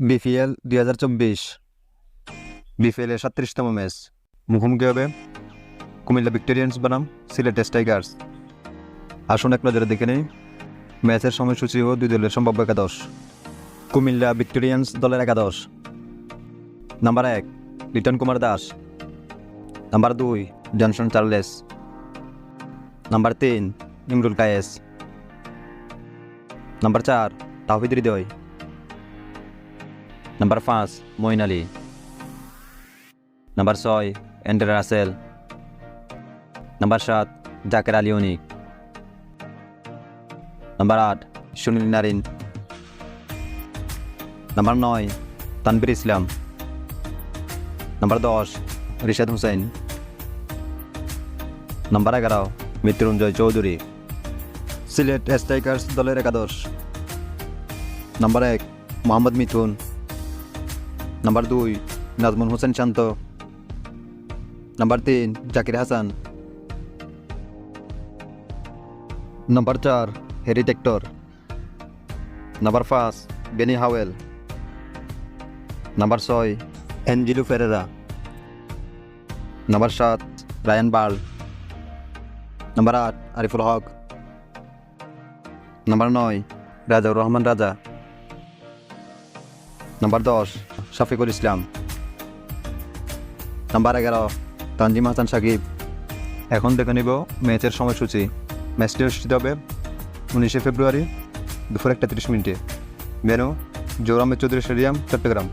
BPL দুই হাজার চব্বিশ। বিপিএল এর সাতত্রিশতম ম্যাচ। মুখোমুখি হবে কুমিল্লা ভিক্টোরিয়ান্স বনাম, সিলেট টাইগার্স। আসুন এক নজরে দেখে নেই, ম্যাচের সময়সূচি ও দুই দলের সম্ভাব্য একাদশ। কুমিল্লা ভিক্টোরিয়ান্স দলের একাদশ। নাম্বার এক, লিটন কুমার দাস। নাম্বার দুই, জনসন চার্লেস। নাম্বার তিন, ইমরুল কায়েস। নাম্বার চার, তাহিদ হৃদয়। নাম্বার পাঁচ মইন আলী নাম্বার ছয় অ্যান্ড্রে রাসেল নাম্বার সাত জাকের আলী অনিক নাম্বার আট সুনীল নারিন নাম্বার নয় তানবির ইসলাম নাম্বার দশ রিশাদ হুসাইন নাম্বার এগারো মৃত্যুঞ্জয় চৌধুরী সিলেট স্ট্রাইকার্স দলের একাদশ নাম্বার এক মোহাম্মদ মিথুন নাম্বার দুই নাজমুল হোসেন শান্ত নাম্বার তিন জাকির হাসান নাম্বার চার হেরি টেক্টর নাম্বার পাঁচ বেনি হাওয়েল নাম্বার ছয় এনজিলু ফেরেরা নাম্বার সাত রায়ান বাল নাম্বার আট আরিফুল হক নাম্বার নয় রাজাউর রহমান রাজা নাম্বার দশ, শফিকুল ইসলাম। নাম্বার এগারো, তানজিম হাসান সাকিব। এখন দেখে নিব ম্যাচের সময়সূচি। ম্যাচটি অনুষ্ঠিত হবে উনিশে ফেব্রুয়ারি দুপুর একটা তিরিশ মিনিটে। ভেনু জোরামের চৌধুরী স্টেডিয়াম, চট্টগ্রাম।